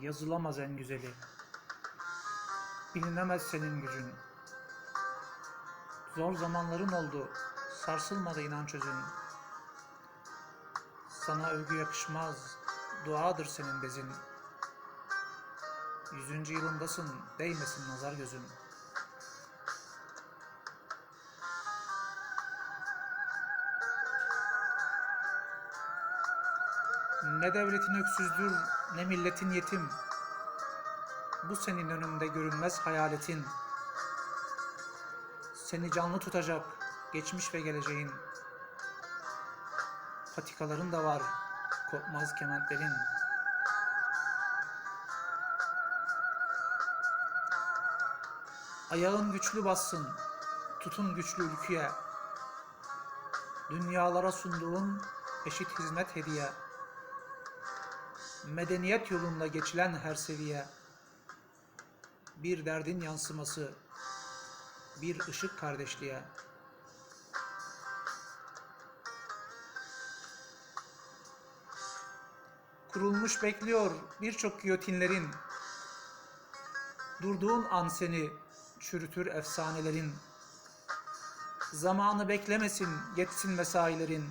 yazılamaz en güzeli. Bilinemez senin gücün. Zor zamanların oldu, sarsılmadı inanç özün. Sana övgü yakışmaz, duadır senin bezin. Yüzüncü yılındasın, değmesin nazar gözün. Ne devletin öksüzdür, ne milletin yetim. Bu senin önünde görünmez hayaletin. Seni canlı tutacak geçmiş ve geleceğin. Patikaların da var, kopmaz kementlerin. Ayağın güçlü bassın, tutun güçlü ülküye. Dünyalara sunduğun eşit hizmet hediye. Medeniyet yolunda geçilen her seviye. Bir derdin yansıması, bir ışık kardeşliğe. Kurulmuş bekliyor birçok giyotinlerin. Durduğun an seni çürütür efsanelerin. Zamanı beklemesin, yetsin mesailerin.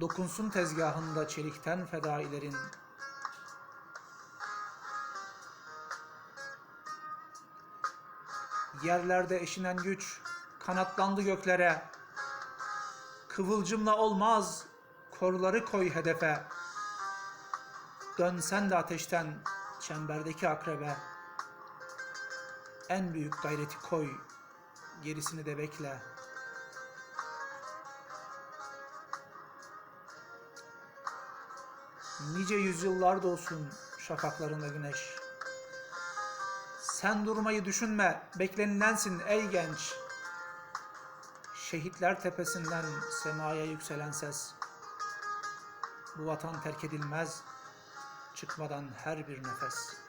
Dokunsun tezgahında çelikten fedailerin. Yerlerde eşinen güç kanatlandı göklere. Kıvılcımla olmaz, korları koy hedefe. Dönsen de ateşten çemberdeki akrebe. En büyük gayreti koy, gerisini de bekle. Nice yüzyıllar olsun şafaklarında güneş. Sen durmayı düşünme, beklenilensin ey genç. Şehitler tepesinden semaya yükselen ses. Bu vatan terk edilmez, çıkmadan her bir nefes.''